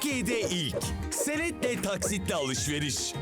Türkiye'de ilk. Senetle taksitle alışveriş.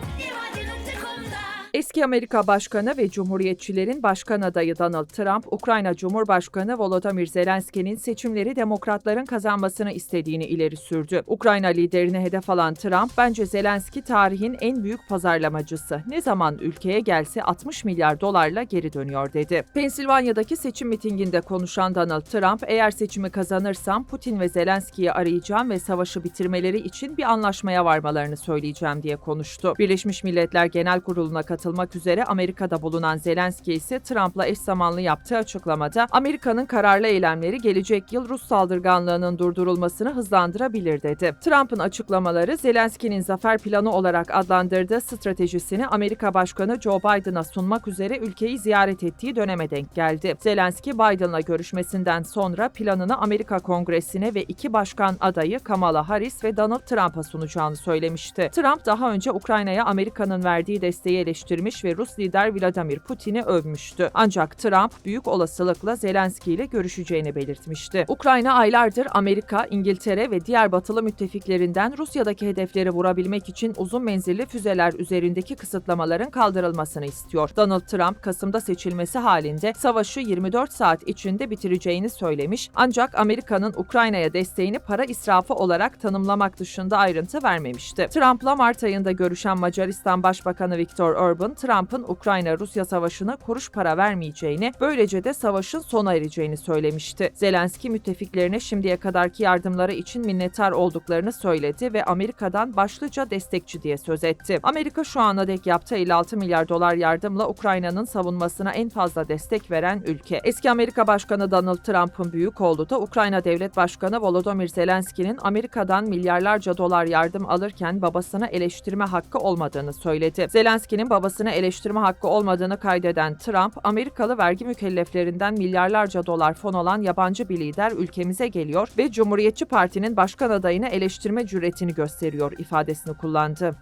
Eski Amerika Başkanı ve Cumhuriyetçilerin başkan adayı Donald Trump, Ukrayna Cumhurbaşkanı Volodymyr Zelenski'nin seçimleri demokratların kazanmasını istediğini ileri sürdü. Ukrayna liderini hedef alan Trump, bence Zelenski tarihin en büyük pazarlamacısı. Ne zaman ülkeye gelse 60 milyar dolarla geri dönüyor dedi. Pensilvanya'daki seçim mitinginde konuşan Donald Trump, eğer seçimi kazanırsam Putin ve Zelenski'yi arayacağım ve savaşı bitirmeleri için bir anlaşmaya varmalarını söyleyeceğim diye konuştu. Birleşmiş Milletler Genel Kurulu'na katılmak üzere Amerika'da bulunan Zelenski ise Trump'la eş zamanlı yaptığı açıklamada Amerika'nın kararlı eylemleri gelecek yıl Rus saldırganlığının durdurulmasını hızlandırabilir dedi. Trump'ın açıklamaları Zelenski'nin zafer planı olarak adlandırdığı stratejisini Amerika Başkanı Joe Biden'a sunmak üzere ülkeyi ziyaret ettiği döneme denk geldi. Zelenski Biden'la görüşmesinden sonra planını Amerika Kongresi'ne ve iki başkan adayı Kamala Harris ve Donald Trump'a sunacağını söylemişti. Trump daha önce Ukrayna'ya Amerika'nın verdiği desteği eleştirmiş ve Rus lider Vladimir Putin'i övmüştü. Ancak Trump büyük olasılıkla Zelenski ile görüşeceğini belirtmişti. Ukrayna aylardır Amerika, İngiltere ve diğer batılı müttefiklerinden Rusya'daki hedefleri vurabilmek için uzun menzilli füzeler üzerindeki kısıtlamaların kaldırılmasını istiyor. Donald Trump, Kasım'da seçilmesi halinde savaşı 24 saat içinde bitireceğini söylemiş ancak Amerika'nın Ukrayna'ya desteğini para israfı olarak tanımlamak dışında ayrıntı vermemişti. Trump'la Mart ayında görüşen Macaristan Başbakanı Viktor Orban, Trump'ın Ukrayna-Rusya savaşına kuruş para vermeyeceğini, böylece de savaşın sona ereceğini söylemişti. Zelenski müttefiklerine şimdiye kadarki yardımları için minnettar olduklarını söyledi ve Amerika'dan başlıca destekçi diye söz etti. Amerika şu ana dek yaptığı 56 milyar dolar yardımla Ukrayna'nın savunmasına en fazla destek veren ülke. Eski Amerika Başkanı Donald Trump'ın büyük oğlu da Ukrayna Devlet Başkanı Volodymyr Zelenski'nin Amerika'dan milyarlarca dolar yardım alırken babasına eleştirme hakkı olmadığını söyledi. Zelenski'nin babasına eleştirme hakkı olmadığını kaydeden Trump, Amerikalı vergi mükelleflerinden milyarlarca dolar fon alan yabancı bir lider ülkemize geliyor ve Cumhuriyetçi Parti'nin başkan adayını eleştirme cüretini gösteriyor ifadesini kullandı.